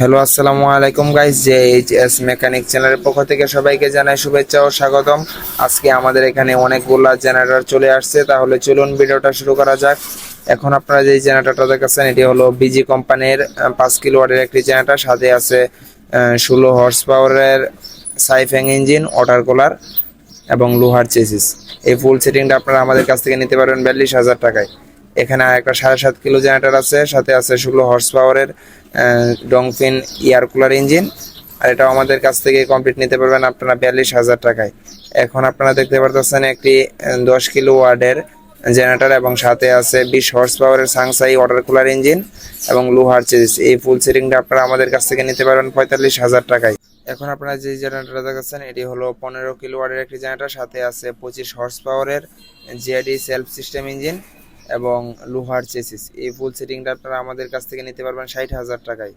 Hello, আসসালামু আলাইকুম guys যে এইচ এস মেকানিক চ্যানেলের পক্ষ থেকে সবাইকে জানাই শুভেচ্ছা ও স্বাগতম। আজকে আমাদের এখানে অনেকগুলা জেনারেটর চলে আসছে, তাহলে চলুন ভিডিওটা শুরু করা যাক। এখন আপনারা যে জেনারেটরটা দেখাচ্ছেন এটি হলো বিজি কোম্পানির পাঁচ কিলো ওয়াটের একটি জেনারেটর সাথে আছে ষোলো হর্স পাওয়ারের সাইফ্যাং ইঞ্জিন ওয়াটার কুলার এবং লোহার চেসিস এই ফুল সেটিংটা আপনারা আমাদের কাছ থেকে নিতে পারবেন বিয়াল্লিশ হাজার টাকায়। এখানে একটা সাড়ে সাত কিলো জেনারেটর আছে, সাথে আছে ষোলো হর্স পাওয়ারের ডংফিন এয়ার কুলার ইঞ্জিন আর এটাও আমাদের কাছ থেকে কমপ্লিট নিতে পারবেন আপনারা বিয়াল্লিশ হাজার টাকায়। এখন আপনারা দেখতে পারতেছেন একটি দশ কিলো ওয়ার্ডের জেনারেটর এবং সাথে আছে বিশ হর্স পাওয়ারের সাংসাই ওয়াটার কুলার ইঞ্জিন এবং লোহার চেজিস এই ফুল সেটিংটা আপনারা আমাদের কাছ থেকে নিতে পারবেন পঁয়তাল্লিশ হাজার টাকায়। এখন আপনারা যে জেনারেটরটা দেখাচ্ছেন, এটি হলো পনেরো কিলো ওয়ার্ডের একটি জেনারেটর, সাথে আছে পঁচিশ হর্স পাওয়ারের জিআইডি সেলফ সিস্টেম ইঞ্জিন এবং লোহার চেসিস। এই ফুল সেটিংটা আপনারা আমাদের কাছ থেকে নিতে পারবেন ষাট হাজার টাকায়।